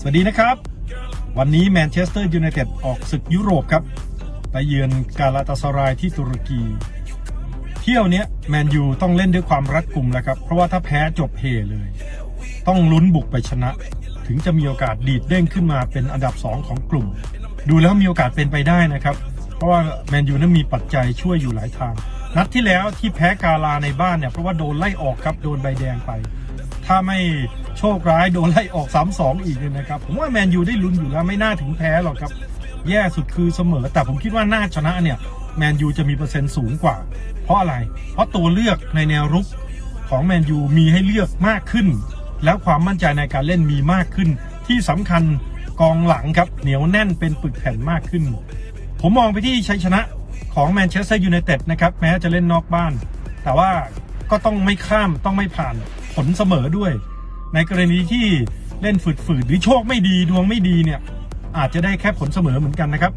สวัสดีนะครับ วันนี้แมนเชสเตอร์ยูไนเต็ดออกศึกยุโรปครับไปเยือนกาลาตาสารายที่ตุรกี เที่ยวเนี้ยแมนยูต้องเล่นด้วยความรัดกุมแล้วครับ เพราะว่าถ้าแพ้จบเฮเลย ต้องลุ้นบุกไปชนะ ถึงจะมีโอกาสดีดเด้งขึ้นมาเป็นอันดับ 2 ของกลุ่ม ดูแล้วมีโอกาสเป็นไปได้นะครับ เพราะว่าแมนยูนั้นมีปัจจัยช่วยอยู่หลายทาง นัดที่แล้วที่แพ้กาลาในบ้านเนี่ยเพราะว่าโดนไล่ออกครับโดนใบแดงไป ถ้าไม่โชคร้ายโดนไล่ออก3-2อีกเนี่ยนะครับ ผมว่าแมนยูได้ลุ้นอยู่แล้วไม่น่าถึงแพ้หรอกครับ แย่สุดคือเสมอ แต่ผมคิดว่าน่าชนะเนี่ยแมนยูจะมีเปอร์เซ็นต์สูงกว่า เพราะอะไร เพราะตัวเลือกในแนวรุกของแมนยูมีให้เลือกมากขึ้น แล้วความมั่นใจในการเล่นมีมากขึ้น ที่สำคัญกองหลังครับเหนียวแน่นเป็นปึกแผ่นมากขึ้น ผมมองไปที่ชัยชนะของแมนเชสเตอร์ยูไนเต็ดนะครับแม้จะเล่นนอกบ้าน แต่ว่าก็ต้องไม่ข้ามต้องไม่ผ่าน ลเสมอด้วย ในกรณีที่เล่นฝืดๆหรือโชคไม่ดีดวงไม่ดีเนี่ยอาจจะได้แค่ผลเสมอเหมือนกันนะครับ